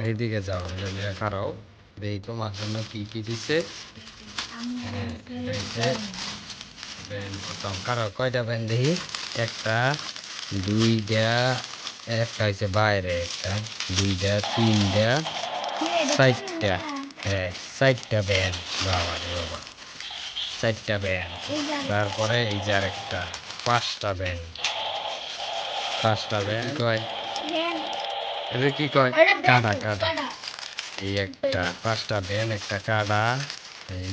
এইদিকে যাও খারাও দেই তোমার জন্য কি কি এই প্রথম কারও কয়টা ব্যান দেখি? একটা দুইটা একটা হয়েছে বাইরে একটা দুইটা তিনটা চারটা। হ্যাঁ চারটা ব্যান বাবা রে বাবা। চারটা ব্যান তারপরে এই যে আরেকটা পাঁচটা ব্যান পাঁচটা ব্যান কয়? এটা কি কয়? কাটা কাটা এই একটা পাঁচটা ব্যান একটা কাটা এই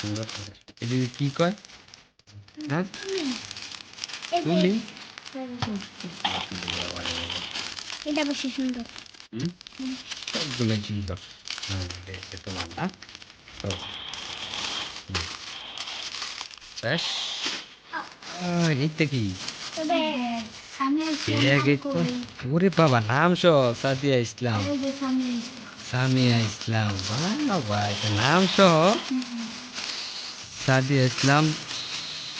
সুন্দর। এটা কি কয়? হ্যাঁ? তুলি এটা বেশি সুন্দর। হুম? সবগুলো সুন্দর। হ্যাঁ তোমার না? তো। এইটা কি? ওরে বাবা নাম সাদিয়া ইসলাম। সামিয়া ইসলাম বাবা এটা নাম সাদিয়া ইসলাম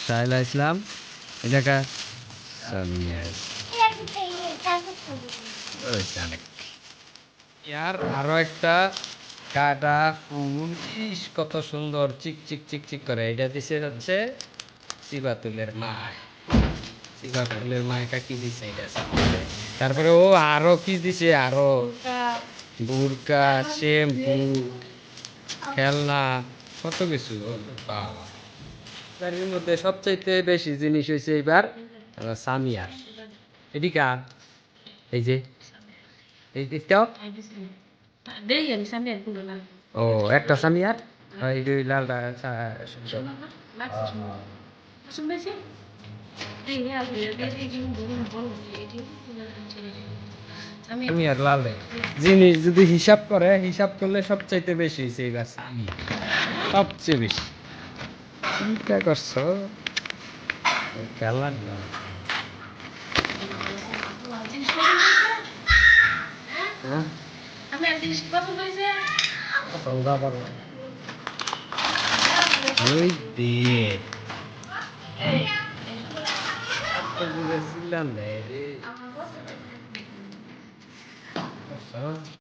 সাইলা ইসলাম সামিয়া ইয়ার আরও একটা কাটা ইস কত সুন্দর চিক চিক চিক চিক করে। এটা দিছে হচ্ছে শিবাতুলের মা। এটা কি দিছে এটা। তারপরে ও আরও কি দিছে? আরও বুরকা শ্যাম্পু খেলনা কত কিছু। এর মধ্যে সবচাইতে বেশি জিনিস হয়েছে এবার সামিয়ার এটি কার এই যে। ও একটা সামিয়ার এই যে লালটা এই এই আমি সামিয়ার লাল। জিনিস যদি হিসাব করে হিসাব করলে সবচাইতে বেশি হয়েছে এবার সামিয়ার সবচেয়ে বেশি। চিন্তা করছ? খেলা হ্যাঁ? আমি এক জিনিস পছন্দ হয়েছে সৌদা করো ওই দে ছিলাম রে